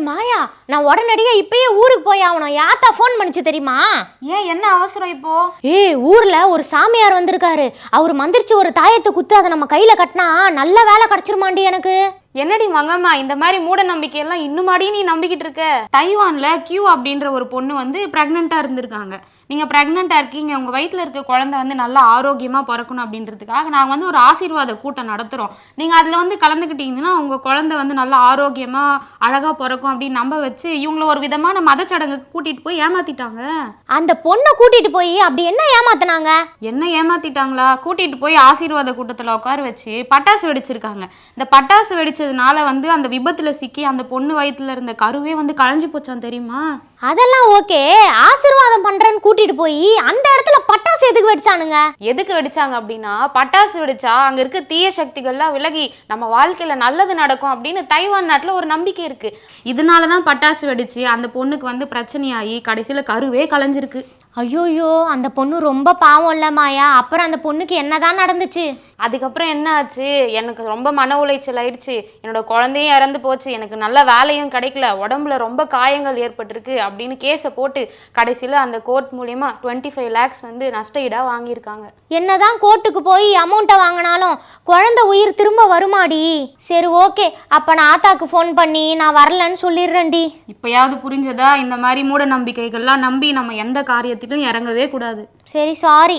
நான் உடனடியா இப்பயே ஊருக்கு போய் ஆகணும். யாத்தா ஃபோன் பண்ணிச்சு தெரியுமா? ஏன் என்ன அவசரம் இப்போ? ஏய் ஊர்ல ஒரு சாமியார் வந்திருக்காரு. அவர் மந்திரிச்சு ஒரு தாயத்தை குத்து அதை நம்ம கையில கட்டினா நல்ல வேலை கிடைச்சிருமாண்டி எனக்கு? என்னடி மங்கம்மா இந்த மாதிரி மூட நம்பிக்கையெல்லாம் இன்னுமாடி நீ நம்பிக்கிட்டு இருக்க? தைவான்ல கியூ அப்படின்ற ஒரு பொண்ணு வந்து ப்ரெக்னெண்ட்டாக இருந்திருக்காங்க. நீங்கள் ப்ரெக்னெண்ட்டாக இருக்கீங்க உங்கள் வயிற்றில் இருக்க குழந்தை வந்து நல்லா ஆரோக்கியமாக பிறக்கணும் அப்படின்றதுக்காக நாங்கள் வந்து ஒரு ஆசீர்வாத கூட்டம் நடத்துகிறோம் நீங்கள் அதில் வந்து கலந்துக்கிட்டீங்கன்னா உங்கள் குழந்தை வந்து நல்லா ஆரோக்கியமாக அழகாக பிறக்கும் அப்படின்னு நம்ப வச்சு இவங்கள ஒரு விதமான மதச்சடங்குக்கு கூட்டிகிட்டு போய் ஏமாற்றிட்டாங்க அந்த பொண்ணை கூட்டிட்டு போய் அப்படி என்ன ஏமாத்துனாங்க? என்ன ஏமாத்திட்டாங்களா? கூட்டிட்டு போய் ஆசீர்வாத கூட்டத்தில் உட்கார வச்சு பட்டாசு வெடிச்சிருக்காங்க. இந்த பட்டாசு வெடிச்சதுனால வந்து அந்த விபத்துல சிக்கி அந்த பொண்ணு வயித்துல இருந்த கருவே வந்து களைஞ்சு போச்சான் தெரியுமா? அதெல்லாம் ஓகே. ஆசீர்வாதம் பண்றேன்னு கூட்டிட்டு போய் அந்த இடத்துல பட்டாசு எதுக்கு வெடிச்சானுங்க? எதுக்கு வெடிச்சாங்க அப்படின்னா பட்டாசு வெடிச்சா அங்க இருக்க தீய சக்திகள்லாம் விலகி நம்ம வாழ்க்கையில நல்லது நடக்கும் அப்படின்னு தைவான் நாட்டுல ஒரு நம்பிக்கை இருக்கு. இதனால தான் பட்டாசு வெடிச்சு அந்த பொண்ணுக்கு வந்து பிரச்சனையாகி கடைசியில கருவே களைஞ்சிருக்கு. ஐயோயோ அந்த பொண்ணு ரொம்ப பாவம் இல்ல மாயா. அப்புறம் அந்த பொண்ணுக்கு என்னதான் நடந்துச்சு? அதுக்கப்புறம் என்ன ஆச்சு? எனக்கு ரொம்ப மன உளைச்சல் ஆயிடுச்சு. என்னோட குழந்தையும் இறந்து போச்சு. எனக்கு நல்ல வேலையும் கிடைக்கல. உடம்புல ரொம்ப காயங்கள் ஏற்பட்டிருக்கு அப்படின்னு கேஸை போட்டு கடைசியில் அந்த கோர்ட் மூலியமா டுவெண்ட்டி ஃபைவ் லேக்ஸ் வந்து நஷ்ட ஈடா வாங்கியிருக்காங்க. என்னதான் கோர்ட்டுக்கு போய் அமௌண்ட்டை வாங்கினாலும் குழந்தை உயிர் திரும்ப வருமாடி? சரி ஓகே. அப்ப நான் ஆத்தாக்கு ஃபோன் பண்ணி நான் வரலன்னு சொல்லிடுறேன்டி. இப்பயாவது புரிஞ்சதா? இந்த மாதிரி மூட நம்பிக்கைகள்லாம் நம்பி நம்ம எந்த காரியத்திலும் இறங்கவே கூடாது. சரி சாரி